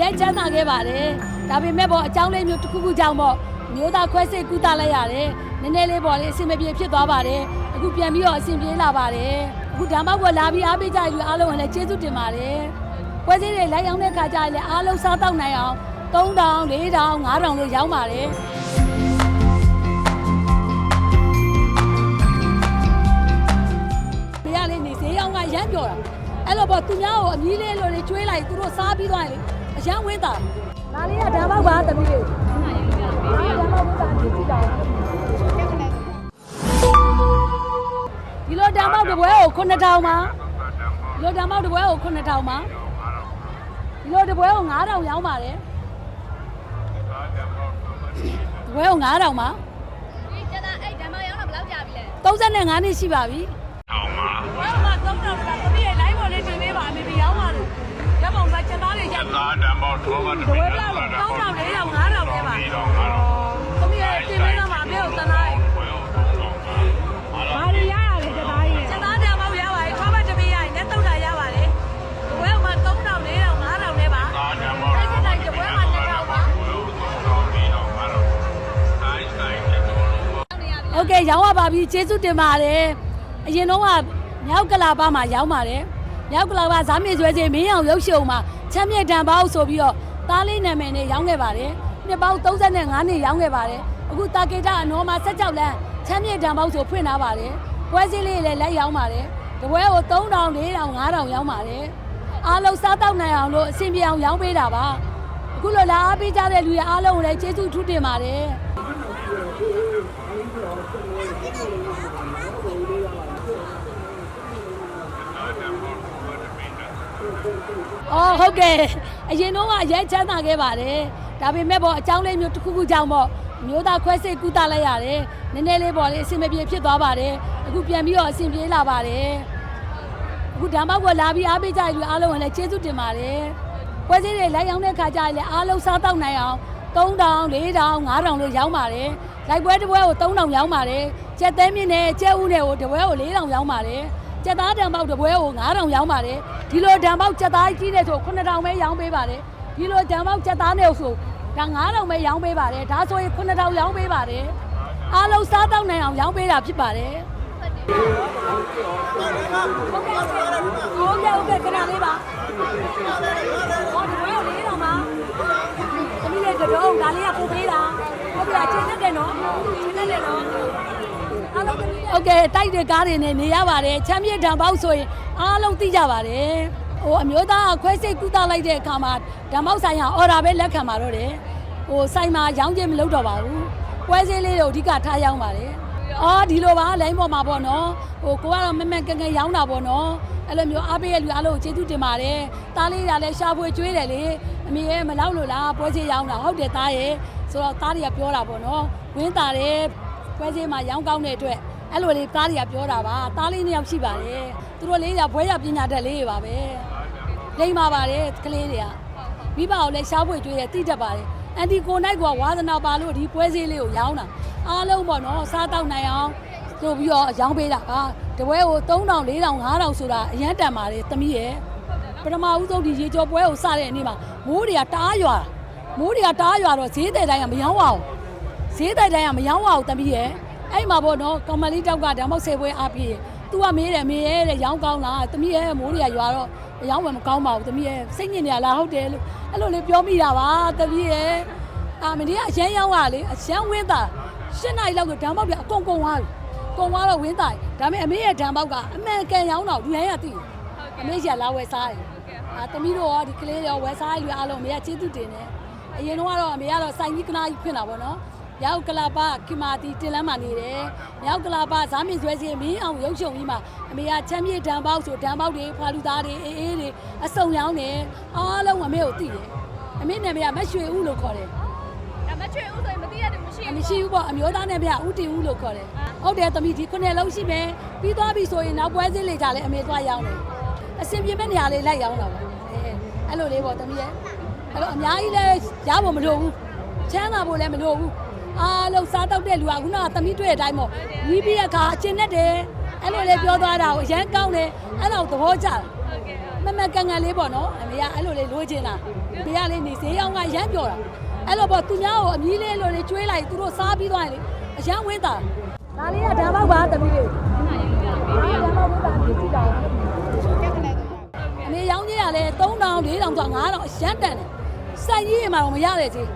ရဲချမ်းသာခဲ့ပါတယ်ဒါပေမဲ့ပေါ့အကြောင်းလေးမျိုးတစ်ခုခုကြောင့်ပေါ့မျိုးသားခွဲစိတ်ကူးတာလိုက်ရတယ်နည်းနည်းလေးပေါ့လေအဆင်မပြေဖြစ်သွားပါတယ်အခုပြန်ပြီးတော့အဆင်ပြေလာပါတယ်အခုဓမ္မဘွယ်လာပြီးအားပေးကြလူအားလုံးကလည်းကျေးဇူးတင်ပါတယ်ပွဲစည်းတွေလိုက်ရောက်တဲ့ခါကျရင်လည်းအားလုံးစားတော့နိုင်အောင်3000 4000 5000လို့ရောင်းပါတယ်မရလေးနေဈေးရောင်းကရမ်းပြောတာအဲ့လိုပေါ့သူများကိုအမီးလေးလိုလေးကျွေးလိုက်သူတို့စားပြီးသွားရင်လေ အရန်ဝင်းတာဒါလေးကဓာတ်ပေါက်ပါသမီးလေးဓာတ်ပေါက်ဝင်းတာကြည့်ကြည့်တော့ဒီလိုဓာတ်ပေါက်တစ်ပွဲကို9000ပါဒီလိုဓာတ်ပေါက်တစ်ပွဲကို9000ပါဒီလိုတစ်ပွဲကို9000ရောင်းပါတယ်တစ်ပွဲကို9000ပါဒီကျတာအဲ့ဓမ္မရောင်းတာဘယ်လောက်ကြာပြီလဲ35နှစ်ရှိပါပြီ 9တန်ပေါထိုးကတစ်ပိတန်ပေါတောင်းတောင်းလေးရောက်9တောင်းပဲပါဒီတော့9တောင်းသမီးရဲ့တင်မင်းသားမှာအပြည့်ကိုတန်းလိုက်ဘာလို့ရရလဲစသားကြီးစသားတရားမဟုတ်ရပါဘူးထွားမတပေးရရင်လက်တော့တာရပါလေဘွဲမှာ3တောင်း4တောင်း5တောင်းလေးပါ9တောင်းပါအဲ့ဒီတိုင်းဘွဲမှာ2တောင်းပါโอเคရောင်းရပါပြီကျေးဇူးတင်ပါတယ်အရင်တော့ကမြောက်ကလာပါမှာရောင်းပါတယ် မြောက်ကလာပါဇာမြေဆွဲချင်းမင်းအောင်ရုပ်ရှုံမှာချမ်းမြေတံပေါက်ဆိုပြီးတော့သားလေးနာမည်နဲ့ရောင်းခဲ့ပါတယ်နှစ်ပေါင်း35နှစ်ရောင်းခဲ့ပါတယ်အခုတာကေတာအနော်မှာဆက်ကြောက်လန်းချမ်းမြေတံပေါက်ဆိုဖွင့်ထားပါတယ်ပွဲစည်းလေးလည်းလက်ရောင်းပါတယ်တပွဲကို3000 4000 5000ရောင်းပါတယ်အားလုံးစားတော့နိုင်အောင်လို့အဆင်ပြေအောင်ရောင်းပေးတာပါအခုလိုလာအားပေးကြတဲ့လူတွေအားလုံးကိုလည်းကျေးဇူးထူးတင်ပါတယ် အော်ဟုတ်ကဲ့အရင်တော့ကအရင်ချမ်းသာခဲ့ပါတယ်ဒါပေမဲ့ပေါ့အကြောင်းလေးမျိုးတစ်ခုခုကြောင့်ပေါ့မျိုးသားခွဲစိတ်ကူးတာလိုက်ရတယ်နည်းနည်းလေးပေါ့လေအဆင်မပြေဖြစ်သွားပါတယ်အခုပြန်ပြီးတော့အဆင်ပြေလာပါတယ်အခုဓမ္မဘွယ်လာပြီးအားပေးကြလူအားလုံးကလည်းကျေးဇူးတင်ပါတယ်ပွဲစည်းတွေလိုက်ရောက်တဲ့ခါကျရင်လည်းအားလုံးစားတော့နိုင်အောင်3000 4000 5000လို့ရောင်းပါတယ်လိုက်ပွဲတစ်ပွဲကို3000ရောင်းပါတယ်ကျက်သဲမြင့်နဲ့ကျက်ဦးနဲ့ကိုတစ်ပွဲကို4000ရောင်းပါတယ် ကျက်သားတံပေါက်တစ်ပွဲကို9000ရောင်းပါတယ်ဒီလိုတံပေါက်ကျက်သားကြီးတဲ့ဆို9000ပဲရောင်းပေးပါတယ်ဒီလိုတံပေါက်ကျက်သားနဲ့ဆိုဒါ9000ပဲရောင်းပေးပါတယ်ဒါဆိုရင်9000ရောင်းပေးပါတယ်အားလုံးစားတော့နိုင်အောင်ရောင်းပေးတာဖြစ်ပါတယ်ဟုတ်ကဲ့ဟုတ်ကဲ့ခဏလေးပါဟောဒီပွဲကို4000ပါတမီးလေးကတော့ဒါလေးကပို့ပေးတာဟုတ်ကဲ့ချင်းနဲ့တယ်နော်ချင်းနဲ့တယ်နော် ဟုတ်ကဲ့တိုက်တဲ့ကားတွေနဲ့နေရပါတယ်ချမ်းမြေဓာပေါက်ဆိုရင်အားလုံးသိကြပါတယ်ဟိုအမျိုးသားအခွဲစိတ်ကုသလိုက်တဲ့အခါမှာဓာပေါက်ဆိုင်ဟာအော်ဒါပဲလက်ခံပါတော့တယ်ဟိုဆိုင်မှာရောင်းချင်မလုပ်တော့ပါဘူးပွဲစည်းလေးတွေအဓိကထားရောင်းပါတယ်အော်ဒီလိုပါလိုင်းပေါ်မှာပေါ့နော်ဟိုကိုကတော့မမကငယ်ရောင်းတာပေါ့နော်အဲ့လိုမျိုးအားပေးရလူအားလုံးကျေးဇူးတင်ပါတယ်။တားလေးတာလည်းရှာဖွေကျွေးတယ်လေ။အမေရဲ့မလောက်လို့လားပွဲချင်းရောင်းတာဟုတ်တယ်တားရဲ့ဆိုတော့တားတွေကပြောတာပေါ့နော်။ဝင်းတာတယ် ပွဲစင်းမှာရောင်းကောင်းတဲ့အတွက်အဲ့လိုလေးသားတွေကပြောတာပါသားလေးနှစ်ယောက်ရှိပါတယ်သူတို့လေးကဘွဲရပညာတတ်လေးတွေပါပဲလိမ့်ပါပါတယ်ကလေးတွေကမိဘကိုလည်းရှားပွေကြွေးရတိတတ်ပါတယ်အန်တီကိုနိုင်ကဝါသနာပါလို့ဒီပွဲစည်းလေးကိုရောင်းတာအားလုံးပေါ့နော်စားတောက်နိုင်အောင်ဆိုပြီးတော့ရောင်းပေးတာပါတပွဲကို3000 4000 5000ဆိုတာအရန်တန်ပါတယ်သမီးရဲ့ပထမဦးဆုံးဒီရေကြောပွဲကိုစတဲ့နေ့မှာမိုးတွေကတအားရွာမိုးတွေကတအားရွာတော့ဈေးတဲ့တိုင်းကမရောင်းအောင် ဈေးတိုက်တိုင်းကမရောင်းပါဘူးတမီးရဲ့အဲ့မှာပေါ့နော်ကောင်မလေးတောက်ကဓမ္မောက်ဆယ်ပွဲအားပြေ။ तू ကမေးတယ်မေးရဲ့တဲ့ရောင်းကောင်းလားတမီးရဲ့မိုးတွေကရွာတော့မရောင်းဝယ်မကောင်းပါဘူးတမီးရဲ့စိတ်ညစ်နေရလားဟုတ်တယ်လို့အဲ့လိုလေးပြောမိတာပါတမီးရဲ့အာမင်းကြီးကအရန်ရောင်းတာလေအရန်ဝင်းတာရှင်းနိုင်လောက်ဆိုဓမ္မောက်တွေအကုန်ကုန်သွားပြီကုန်သွားတော့ဝင်းတာဒါပေမဲ့အမေရဲ့ဓမ္မောက်ကအမှန်ကန်ရောင်းတော့လူတိုင်းကသိတယ်အမေကြီးကလာဝယ်စားတယ်အာတမီးတို့ရောဒီကလေးတွေရောဝယ်စားရလူအားလုံးအမေကကျေးဇူးတင်တယ်အရင်တော့ကတော့အမေကတော့စိုင်ကြီးကနာကြီးဖွင့်တာပေါ့နော်။ ရောက်ကလာပါခင်မာတီတင်လန်းမှာနေတယ်။ရောက်ကလာပါဇာမင်ဆွဲစီမင်းအောင်ရုပ်ရှုံကြီးမှာအမေကချမ်းမြေတံပေါက်ဆိုတံပေါက်တွေဖွာလူသားတွေအေးအေးတွေအစုံရောင်းတယ်။အားလုံးအမေကိုသိတယ်။အမေနာမည်ကမရွှေဦးလို့ခေါ်တယ်ဒါမချွေဦးဆိုရင်မသိရတယ်မရှိ။အဘူးမရှိဘူးပေါ့အမျိုးသားနာမည်ကဦးတင်ဦးလို့ခေါ်တယ်။ဟုတ်တယ်သမီးဒီခုနှစ်လုံးရှိမယ်။ပြီးသွားပြီဆိုရင်နောက်ပွဲစင်းလေကြလဲအမေသွားရောင်းတယ်။အစင်ပြေမဲ့နေရာလေးလိုက်ရောင်းတာပေါ့။အဲအဲ့လိုလေးပေါ့သမီးရဲ့။အဲ့လိုအများကြီးလဲရဖို့မလိုဘူး။ချမ်းသာဖို့လည်းမလိုဘူး။ အားလုံးစားတော့တဲ့လူကခုနကသမီးတွေ့တဲ့အတိုင်းပေါ့။ပြီးပြီးတဲ့အခါအကျင်နဲ့တယ်။အဲ့လိုလေးပြောသွားတာကိုအရန်ကောင်းတယ်။အဲ့ဒါကိုသဘောကျတယ်ဟုတ်ကဲ့ဟုတ်မမကန်ကန်လေးပေါ့နော်အမေကအဲ့လိုလေးလိုချင်တာအမေကလေးနေဈေးရောက်ကရမ်းပြောတာအဲ့လိုပေါ့သူများကိုအမီးလေးလိုလေးကျွေးလိုက်သူတို့စားပြီးသွားရင်လေအရန်ဝင်းတာဒါလေးကဓာမောက်ပါတမီးလေးဓာမောက်ပါပြည့်ကြည့်တာအမေရောင်းကြီးရလဲ3000 4000ဆို5000အရန်တန်တယ်စိုက်ကြီးရမှာတော့မရတဲ့ကြီး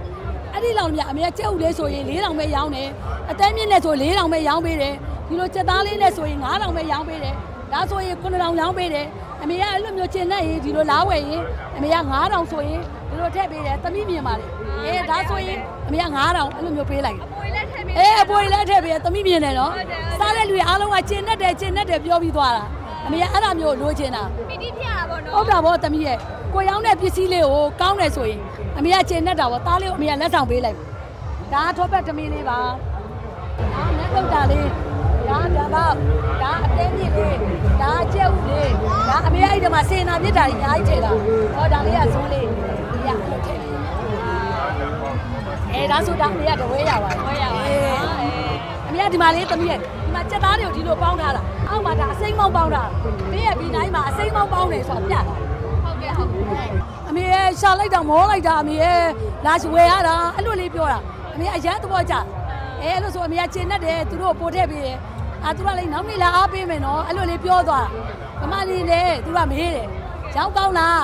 အဲ့ဒီလောက်မြအမေကကြက်ဥလေးဆိုရင်4000ပဲရောင်းတယ်အသေးမြင့်နဲ့ဆို4000ပဲရောင်းပေးတယ်ဒီလိုကြက်သားလေးနဲ့ဆိုရင်9000ပဲရောင်းပေးတယ်ဒါဆိုရင်9000ရောင်းပေးတယ်အမေကအဲ့လိုမျိုးကျင်နဲ့ရင်ဒီလိုလားဝယ်ရင်အမေက9000ဆိုရင်ဒီလိုထည့်ပေးတယ်သမီးမြင်ပါလေအေးဒါဆိုရင်အမေက9000အဲ့လိုမျိုးပေးလိုက်ပွေလက်ထဲပေးအေးအပေါ်လည်းထည့်ပေးတယ်သမီးမြင်တယ်နော်စားတဲ့လူတွေအားလုံးကကျင်နဲ့တယ်ကျင်နဲ့တယ်ပြောပြီးသွားတာ အမေကအဲ့ဒါမျိုးလိုချင်တာပီတိပြတာပေါ့နော်ဟုတ်တာဗောသမီးရဲ့ကိုရောင်းတဲ့ပစ္စည်းလေးကိုကောင်းတယ်ဆိုရင်အမေကကျင်နဲ့တာဗောသားလေးကိုအမေကလက်ဆောင်ပေးလိုက်ဒါထောပတ်သမီးလေးပါဒါနဲ့ထုတ်တာလေးဒါဒါပေါ့ဒါအသေးမြင့်လေးဒါကျဲဥလေးဒါအမေကအဲ့ဒီမှာစေနာပြစ်တာကြီးအများကြီးထည့်တာဟောဒါလေးကဇွန်းလေးဒီကအဲ့လိုထည့်ပေးအဲဒါဆိုတာအမေကတဝဲရပါတယ်ဝဲရပါတယ်အမေကဒီမှာလေးသမီးရဲ့ဒီမှာစက်သားတွေကိုဒီလိုပေါင်းထားတာ အောက်မှာဒါအစိမ်းမောင်းပေါင်းတာမင်းရဲ့ဒီတိုင်းမှာအစိမ်းမောင်းပေါင်းတယ်ဆိုတာပြတာဟုတ်ကဲ့ဟုတ်ကဲ့အမေရဲ့ရှာလိုက်တာမောလိုက်တာအမေရဲ့လာချဝယ်ရတာအဲ့လိုလေးပြောတာအမေအရန်သဘောကျအဲအဲ့လိုဆိုအမေကကျင်နဲ့တယ်သူတို့ပို့ထည့်ပေးတယ်အာသူကလည်းနောက်နေ့လာအားပေးမယ်နော်အဲ့လိုလေးပြောသွားမမလေးလေသူကမေးတယ်ရောင်းကောင်းလား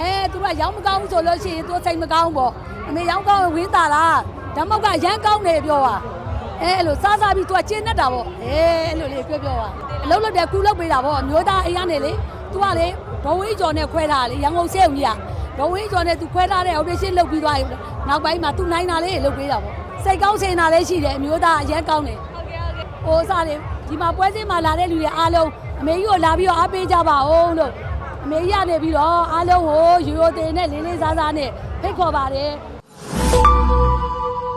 အဲသူကရောင်းမကောင်းဘူးဆိုလို့ရှိရင်သူစိတ်မကောင်းပေါ့အမေရောင်းကောင်းရင်ဝင်းတာလားဓမ္မောက်ကရမ်းကောင်းတယ်ပြောတာ အဲအဲ့လိုစားစားပြီးသူကကျင်နဲ့တာပေါ့အဲအဲ့လိုလေးပြောပြောတာအလုပ်လုပ်တယ်ကူလုပ်ပေးတာပေါ့မျိုးသားအိမ်ကနေလေသူကလေဒေါ်ဝေးကျော်နဲ့ခွဲထားလေရန်ကုန်စေုံကြီးကဒေါ်ဝင်းကျော်နဲ့သူခွဲထားတဲ့ operation လုပ်ပြီးသွားပြီနောက်ပိုင်းမှာသူနိုင်တာလေးလုပ်ပေးတာပေါ့စိတ်ကောင်းစင်တာလေးရှိတယ်အမျိုးသားအရင်ကောင်းတယ်ဟုတ်ကဲ့ဟုတ်ကဲ့ဟိုစားတယ်ဒီမှာပွဲစင်းမှာလာတဲ့လူတွေအားလုံးအမေကြီးကိုလာပြီးတော့အားပေးကြပါဦးလို့အမေကြီးကနေပြီးတော့အားလုံးကိုရိုးရိုးသေးနဲ့လေးလေးစားစားနဲ့ဖိတ်ခေါ်ပါတယ်